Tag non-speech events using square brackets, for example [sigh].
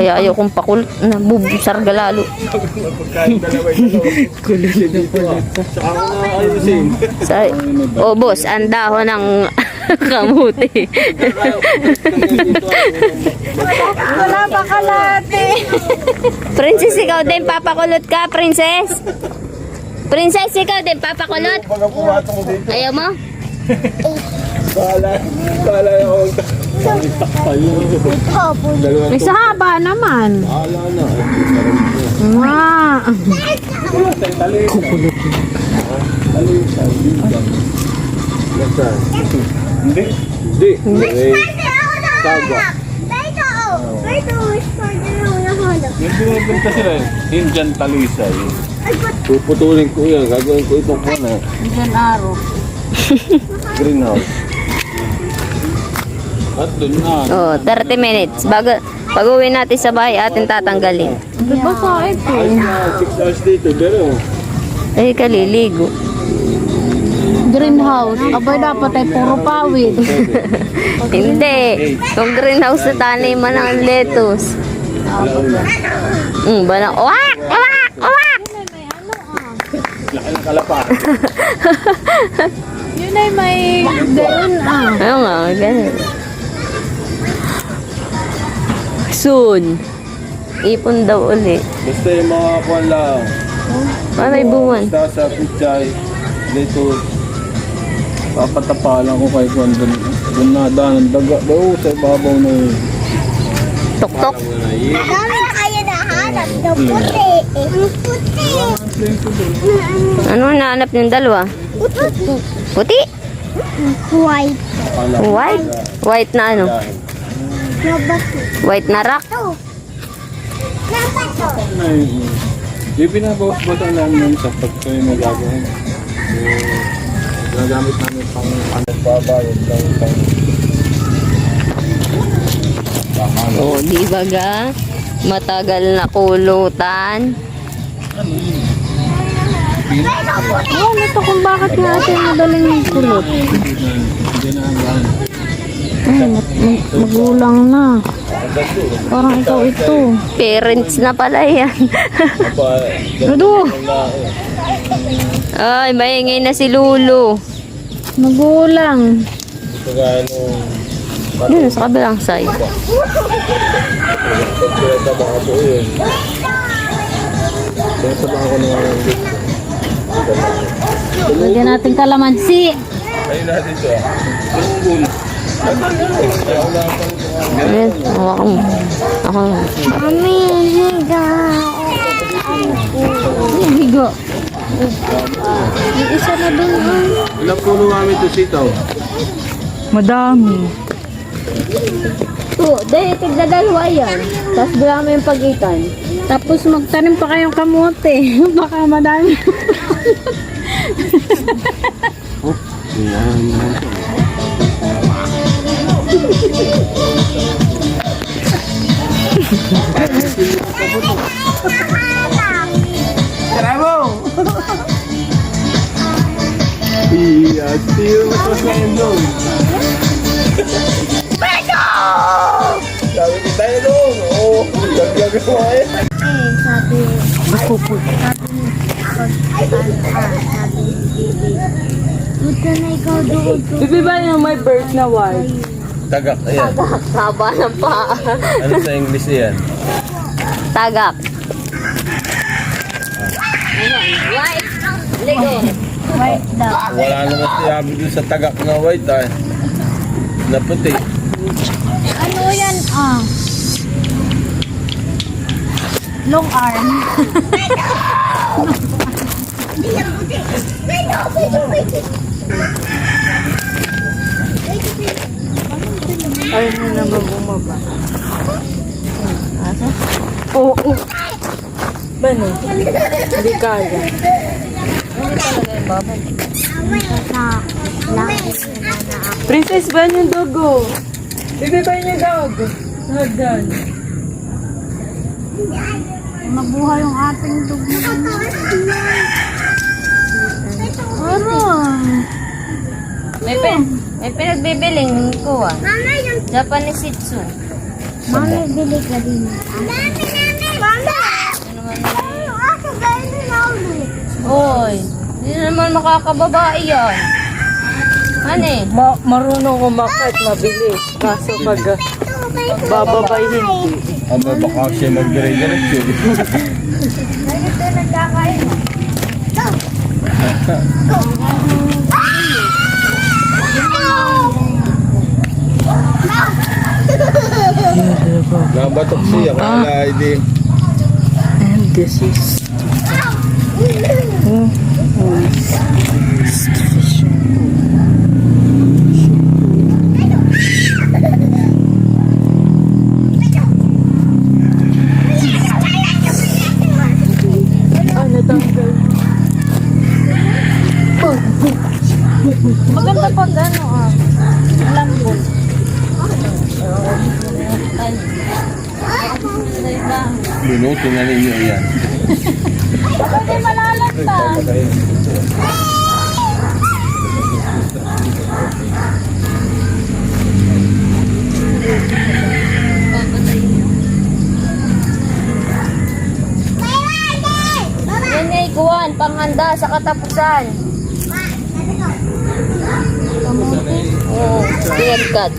Ayokong pakulot na bubusar lalo. Pagkain dalawa Kulot na na ayusin. Sa, oh, [laughs] boss, ang dahon ng [laughs] kamuti. Wala pa kalate. princess, ikaw din papakulot ka, princess. Princess, ikaw din papakulot. Ayaw mo? bahala. Takpan yun. Dalawa May sa haba naman. Bahala na. Nga. Nasaan? Hindi. Hindi. Hindi. Yung binibenta sila eh. Indian talisa eh. Puputulin ko yan. Gagawin ko itong ano. Diyan araw. Greenhouse. At dun na. Oh, 30 minutes. Bago, pag uwi natin sa bahay, atin tatanggalin. Di ba sa ito? Ay na, 6 hours dito. Pero, Eh, kaliligo. Greenhouse. Abay dapat ay puro pawid. [laughs] Hindi. Kung greenhouse na taniman ng lettuce. Mm, ba na, uwak! Uwak! Uwak! laki ng kalapa. Yun ay may [laughs] gayon ah. Ano nga, ganun. Soon. Ipon daw uli. Basta yung mga kuwan lang. Panay buwan. Basta sa pichay, dito, papatapalan ko kay kuwan dun. Dun na daan ng daga. Daw, sa ibabaw na yun. Tok-tok. Ano nahanap yung dalawa? Puti? White. Akala ko White? White na ano? White na rock? na yun. Di binabawas-bawas lang yun sa pagka yung nagagawin. Yung Ginagamit namin pang ano babayad lang pang Oh, di ba ga? Matagal na kulutan. Ayan, ito kung bakit nga ate madaling kulot. hindi na hanggang. Ay, mag- mag- magulang na. Parang ikaw ito. Parents na pala yan. [laughs] Dudu, Ay, maingay na si Lulu. magulang. ito gaya nung Dun, sa kabilang side. Lagyan natin kalamansi. Ayun natin ito Ayan, hawakan mo. Ako. Mami, higa. Ay, higo. Yung isa na ah. Ilang puno namin ito sitaw? Madami. Oh, dahil tigda dalawa yan. Tapos bila mo yung pagitan. Tapos magtanim pa kayong kamote. [laughs] Baka madami. Yan. Tiyo mo sa kain doon. Sabi ko tayo doon. Oo, gagawin mo eh. Eh, sabi. Sabi ni Pag, sabi ni Bibi. Punta na ikaw doon. Bibi ba yung may bird na white? Tagak, ayan. Haba ng paa. Ano sa English yan? Tagak. White. Lego. White daw. Wala naman sinabi dun sa tagak na white ay. Na puti. Ano yan ah? Long arm. Ayaw mo naman bumaba. Oo. Oh, Bano? Hindi kaya. Laki na na ako. Princess ba yung dogo? Bibi ba yung dog? Hagan. Mabuhay yung ating dugo. Ano? May, pin may pinagbibiling ko ah. Mama, yung Japanese Shih Tzu. Mami, bili ka din. Mami, mami! Mami! Ako, ganyan na ulit. Hoy, hindi naman makakababae yan. Ano eh? Ma marunong umakit, mabilis. Kaso pag uh, bababay hindi. Aba, baka siya mag-dire-diretso. Ito nagkakain. Nabatok siya, kaya hindi. And this is Ah, natanggal. Maganda pag ano ah. Lambot. Lunutin na ninyo yan. Hindi malalanta. [laughs] Yan kuwan, panghanda sa katapusan. Oh, spear cut.